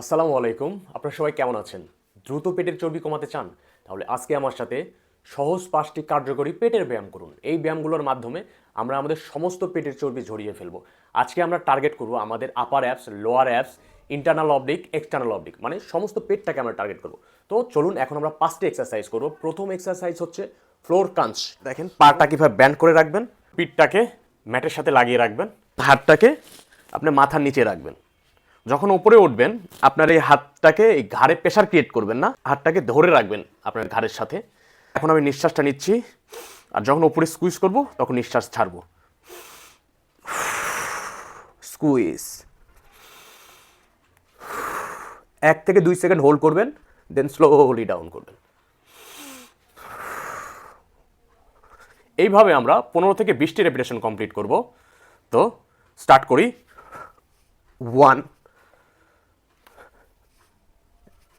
আসসালামু আলাইকুম। আপনারা সবাই কেমন আছেন? দ্রুত পেটের চর্বি কমাতে চান? তাহলে আজকে আমার সাথে সহজ পাঁচটি কার্যকরী পেটের ব্যায়াম করুন। এই ব্যায়ামগুলোর মাধ্যমে আমরা আমাদের সমস্ত পেটের চর্বি ঝরিয়ে ফেলব। আজকে আমরা টার্গেট করব আমাদের upper abs lower abs internal oblique external oblique মানে সমস্ত পেটটাকে আমরা টার্গেট করব। তো চলুন, এখন আমরা পাঁচটি এক্সারসাইজ করব। প্রথম এক্সারসাইজ হচ্ছে ফ্লোর কাঞ্চ দেখেন, পাটা কীভাবে ব্যান্ড করে রাখবেন, পিঠটাকে ম্যাটের সাথে লাগিয়ে রাখবেন, হাতটাকে আপনি মাথার নিচে রাখবেন। যখন উপরে উঠবেন, আপনার এই হাতটাকে এই ঘাড়ে প্রেশার ক্রিয়েট করবেন না, হাতটাকে ধরে রাখবেন আপনার ঘাড়ের সাথে। এখন আমি নিঃশ্বাসটা নিচ্ছি, আর যখন উপরে স্কুইজ করব, তখন নিঃশ্বাস ছাড়বো। স্কুইজ এক থেকে দুই সেকেন্ড হোল্ড করবেন দেন স্লোলি ডাউন করবেন। এইভাবে আমরা পনেরো থেকে বিশটি রেপিটেশন কমপ্লিট করব। তো স্টার্ট করি। One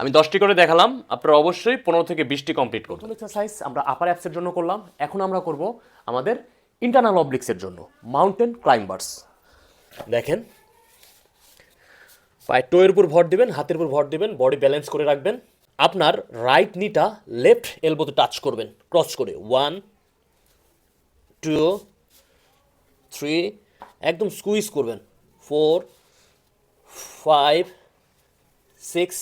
আমি দশটি করে দেখালাম, আপনারা অবশ্যই পনেরো থেকে বিশটি কমপ্লিট করবেন এক্সারসাইজ আমরা আপার অ্যাপসের জন্য করলাম, এখন আমরা করব আমাদের ইন্টারনাল অবলিক্সের জন্য মাউন্টেন ক্লাইম্বার্স দেখেন, পায়ে টোয়ের উপর ভর দিবেন, হাতের উপর ভর দিবেন বডি ব্যালেন্স করে রাখবেন। আপনার রাইট নিটা লেফট এলবোতে টাচ করবেন ক্রস করে। ওয়ান টু থ্রি একদম স্কুইজ করবেন। Four five six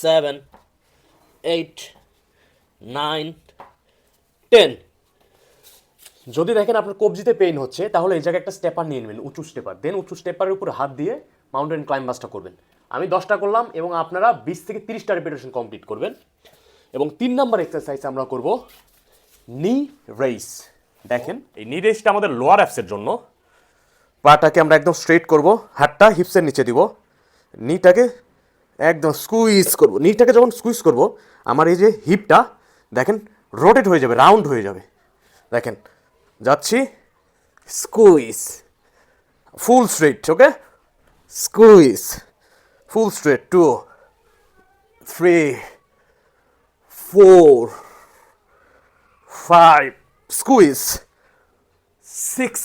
seven eight nine ten যদি দেখেন আপনার কবজিতে পেইন হচ্ছে, তাহলে এই জায়গায় একটা স্টেপার নিয়ে নেবেন, উঁচু স্টেপার দেন উঁচু স্টেপারের উপর হাত দিয়ে মাউন্টেন ক্লাইম্বাসটা করবেন। আমি দশটা করলাম এবং আপনারা বিশ থেকে তিরিশটা রেপিটেশন কমপ্লিট করবেন। এবং তিন নম্বর এক্সারসাইজ আমরা করব নি রেইস দেখেন, এই নি রেইসটা আমাদের লোয়ার অ্যাপসের জন্য। পাটাকে আমরা একদম স্ট্রেট করব, হাতটা হিপসের নিচে দিব। নিটাকে একদম স্কুইজ করব। নিটাকে যখন স্কুইজ করব আমার এই যে হিপটা দেখেন রোটেট হয়ে যাবে রাউন্ড হয়ে যাবে। দেখেন যাচ্ছি squeeze full straight okay squeeze full straight two three four five squeeze six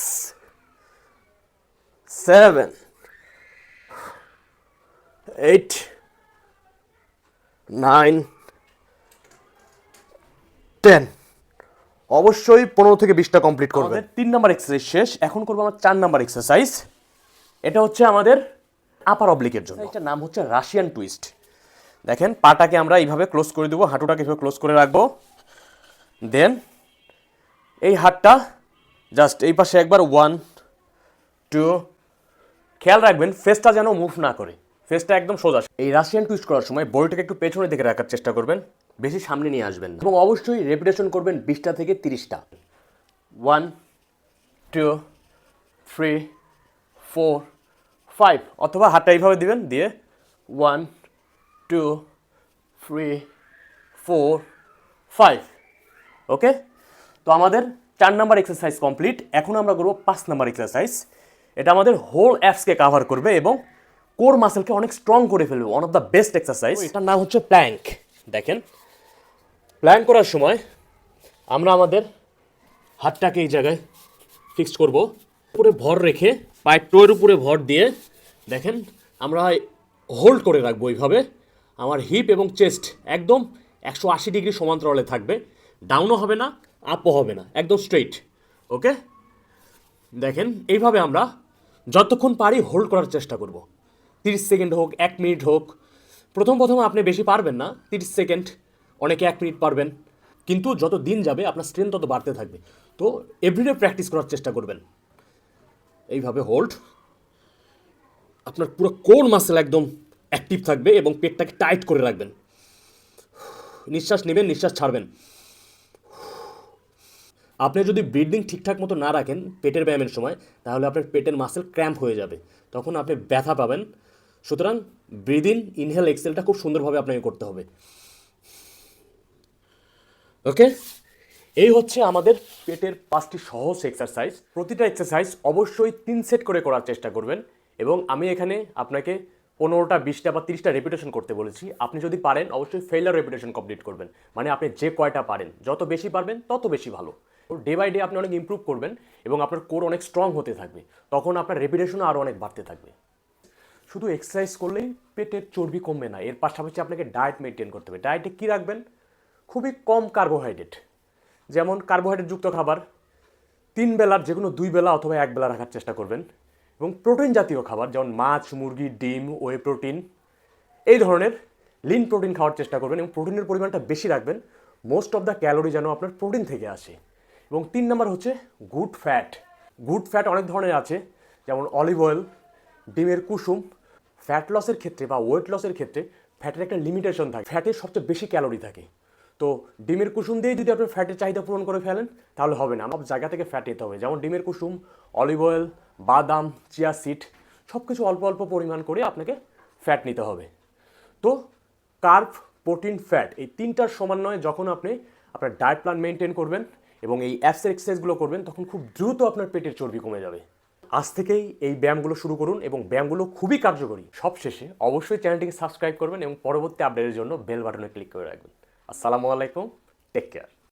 seven eight, nine, ten অবশ্যই পনেরো থেকে বিশটা কমপ্লিট করবে তিন নাম্বার এক্সারসাইজ শেষ। এখন করব আমরা চার নাম্বার এক্সারসাইজ এটা হচ্ছে আমাদের আপার অবলিকের জন্য। এটার নাম হচ্ছে রাশিয়ান টুইস্ট দেখেন পাটাকে আমরা এইভাবে ক্লোজ করে দেবো হাঁটুটাকে এইভাবে ক্লোজ করে রাখব। দেন এই হাতটা জাস্ট এই পাশে একবার ওয়ান টু খেয়াল রাখবেন ফেসটা যেন মুভ না করে। ফেসটা একদম সোজা। এই রাশিয়ান টুইস্ট করার সময় বডিটাকে একটু পেছনে দিকে রাখার চেষ্টা করবেন, বেশি সামনে নিয়ে আসবেন এবং অবশ্যই রেপিটেশন করবেন বিশটা থেকে তিরিশটা। One two three four five অথবা হাতটা এইভাবে দিবেন, দিয়ে one two three four five okay তো আমাদের চার নাম্বার এক্সারসাইজ কমপ্লিট এখন আমরা করব পাঁচ নাম্বার এক্সারসাইজ এটা আমাদের হোল অ্যাপসকে কাভার করবে এবং কোর মাসেলকে অনেক স্ট্রং করে ফেলবে। One of the best exercise এটার নাম হচ্ছে প্ল্যাঙ্ক দেখেন। প্ল্যাঙ্ক করার সময় আমরা আমাদের হাতটাকে এই জায়গায় ফিক্সড করব। উপরে ভর রেখে পায়ের টোয়ের উপরে ভর দিয়ে, দেখেন, আমরা হোল্ড করে রাখব এইভাবে। আমার হিপ এবং চেস্ট একদম একশো আশি ডিগ্রি সমান্তরালে থাকবে। ডাউনও হবে না আপও হবে না। একদম স্ট্রেইট ওকে দেখেন, এইভাবে আমরা যতক্ষণ পারি হোল্ড করার চেষ্টা করব। তিরিশ সেকেন্ড হোক, এক মিনিট হোক, প্রথম প্রথম আপনি বেশি পারবেন না, তিরিশ সেকেন্ড, অনেকে এক মিনিট পারবেন, কিন্তু যত দিন যাবে আপনার স্ট্রেংথ তত বাড়তে থাকবে। তো এভরিডে প্র্যাকটিস করার চেষ্টা করবেন। এইভাবে হোল্ড আপনার পুরো কোর মাসেল একদম অ্যাক্টিভ থাকবে এবং পেটটাকে টাইট করে রাখবেন। নিঃশ্বাস নেবেন, নিঃশ্বাস ছাড়বেন। আপনি যদি ব্রিদিং ঠিকঠাক মতো না রাখেন, পেটের ব্যায়ামের সময়, তাহলে আপনার পেটের মাসেল ক্র্যাম্প হয়ে যাবে। তখন আপনি ব্যথা পাবেন সুতরাং ব্রিদিন ইনহেল এক্সেলটা খুব সুন্দরভাবে আপনাকে করতে হবে। ওকে এই হচ্ছে আমাদের পেটের পাঁচটি সহজ এক্সারসাইজ প্রতিটা এক্সারসাইজ অবশ্যই তিন সেট করে করার চেষ্টা করবেন এবং আমি এখানে আপনাকে পনেরোটা, বিশটা বা তিরিশটা রেপুটেশন করতে বলেছি। আপনি যদি পারেন, অবশ্যই ফেলার রেপুটেশন কমপ্লিট করবেন। মানে আপনি যে কয়টা পারেন, যত বেশি পারবেন, তত বেশি ভালো। ডে বাই ডে আপনি অনেক ইমপ্রুভ করবেন এবং আপনার কোর অনেক স্ট্রং হতে থাকবে। তখন আপনার রেপুটেশনও আরও অনেক বাড়তে থাকবে। শুধু এক্সারসাইজ করলেই পেটের চর্বি কমবে না, এর পাশাপাশি আপনাকে ডায়েট মেনটেন করতে হবে। ডায়েটে কী রাখবেন? খুবই কম কার্বোহাইড্রেট যেমন কার্বোহাইড্রেটযুক্ত খাবার, তিন বেলার যে কোনো দুই বেলা অথবা এক বেলা রাখার চেষ্টা করবেন, এবং প্রোটিন জাতীয় খাবার, যেমন মাছ, মুরগি, ডিম ওয়ে প্রোটিন এই ধরনের লিন প্রোটিন খাওয়ার চেষ্টা করবেন এবং প্রোটিনের পরিমাণটা বেশি রাখবেন। মোস্ট অফ দ্য ক্যালোরি যেন আপনার প্রোটিন থেকে আসে। এবং তিন নাম্বার হচ্ছে গুড ফ্যাট গুড ফ্যাট অনেক ধরনের আছে, যেমন অলিভ অয়েল ডিমের কুসুম ফ্যাট লসের ক্ষেত্রে বা ওয়েট লসের ক্ষেত্রে ফ্যাটের একটা লিমিটেশন থাকে। ফ্যাটের সবচেয়ে বেশি ক্যালোরি থাকে। তো ডিমের কুসুম দিয়ে যদি আপনি ফ্যাটের চাহিদা পূরণ করে ফেলেন, তাহলে হবে না। সব জায়গা থেকে ফ্যাট নিতে হবে। যেমন ডিমের কুসুম অলিভ অয়েল বাদাম চিয়া সিড সব কিছু অল্প অল্প পরিমাণ করে আপনাকে ফ্যাট নিতে হবে। তো কার্ব প্রোটিন ফ্যাট এই তিনটার সমন্বয়ে যখন আপনি আপনার ডায়েট প্ল্যান মেনটেন করবেন এবং এই অ্যাপসের এক্সারসাইজগুলো করবেন, তখন খুব দ্রুত আপনার পেটের চর্বি কমে যাবে। আজ থেকেই এই ব্যায়ামগুলো শুরু করুন এবং ব্যায়ামগুলো খুবই কার্যকরী। সবশেষে অবশ্যই চ্যানেলটিকে সাবস্ক্রাইব করবেন এবং পরবর্তী আপডেটের জন্য বেল বাটনে ক্লিক করে রাখবেন। আসসালামু আলাইকুম, টেক কেয়ার।